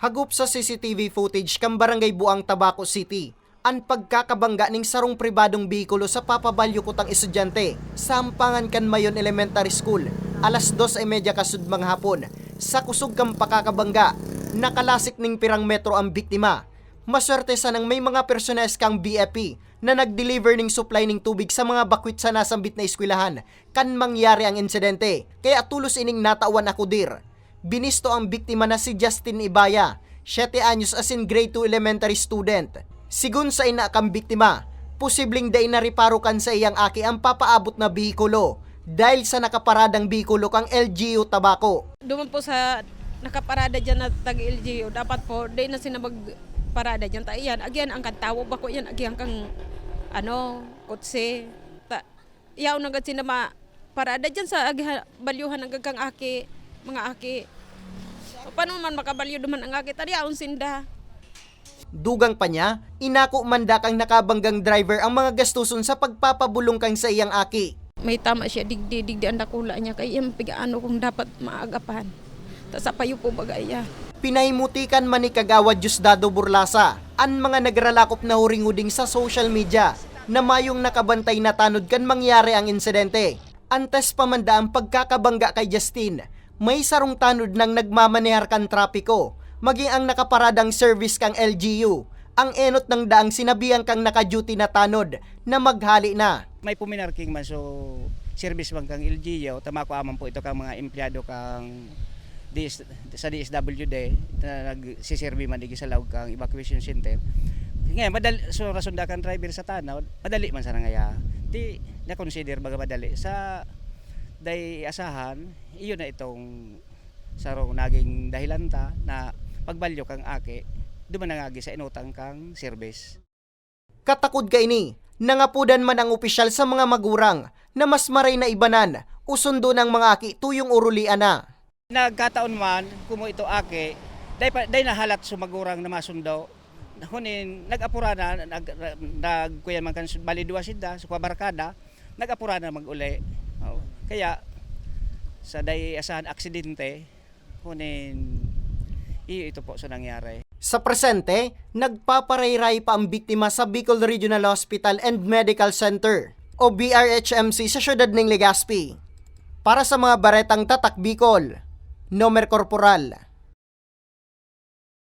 Hagup sa CCTV footage kang barangay Buang Tabaco City, ang pagkakabangga ning sarong pribadong bikulo sa papabalyo kutang estudyante sa Ampangan kan Mayon Elementary School alas 2.30 kasud mga hapon. Sa kusog kang pakakabangga nakalasik ning pirang metro ang biktima. Maswerte sa nang may mga personels kang BFP na nag-deliver ning supply ning tubig sa mga bakwit sa nasambit na eskwelahan. Kan mangyari ang insidente kaya tulos ining natawan ako dir Binisto ang biktima na si Justin Ibaya, 7 anyos as in grade 2 elementary student. Sigun sa ina kang biktima, posibleng day na riparo kan sa iyang aki ang papaabot na bihikulo dahil sa nakaparadang bihikulo kang LGU Tabaco. Duman po sa nakaparada dyan na tag-LGU, dapat po, di na sila magparada dyan. Ta, yan, agyan, ang kantawo ba ko yan, agyan kang, ano, kutse. Ta, yaw na parada dyan sa agyan, balyuhan ng gagang aki, mga aki. Paano man makabalyo duman ang aki, tari aon sinda. Dugang pa niya, inako manda kang nakabanggang driver ang mga gastuson sa pagpapabulong kang sa iyang aki. May tama siya, digdi, digdi ang dakula niya, kaya yung pigaano kung dapat maagapan. Tapos apayo po bagaya. Pinahimutikan man ni Kagawad Diosdado Burlasa ang mga nagralakop na huringuding sa social media na mayong nakabantay na tanod kan mangyari ang insidente. Antes pamanda ang pagkakabangga kay Justin, may sarong tanod nang nagmamanehar kan trapiko, maging ang nakaparadang service kang LGU, ang enot ng daang sinabihan kang naka-duty na tanod na maghali na. may puminarking man so service bang kang LGU tama ko aman po ito kang mga empleyado kang DS, sa DSWD na nagsiservi man digi sa lawag kang evacuation center. Ngayon madali so rason da kan driver sa tanaw madali man sa ngaya di na consider baga madali. Sa day asahan iyon na itong sarong naging dahilan ta na pagbalyo kang ake duman nangagi sa inutang kang service Katakod ka ini, nangapudan man ang opisyal sa mga magurang na mas maray na ibanan, usundo ng mga aki tuyong urulian na. Nagkataon man, kumo ito ake, day, day nahalat sumagurang na masundo. Hunin, nag-apura na, nag, nag kuya man kan bali duwa sida, sa barkada, nag-apura na mag-uli. Oh. Kaya, sa day asahan aksidente, hunin, iyo ito po sa nangyari. Sa presente, nagpaparayray pa ang biktima sa Bicol Regional Hospital and Medical Center o BRHMC sa syudad ng Legazpi. Para sa mga baretang tatak Bicol, Nomer Corporal,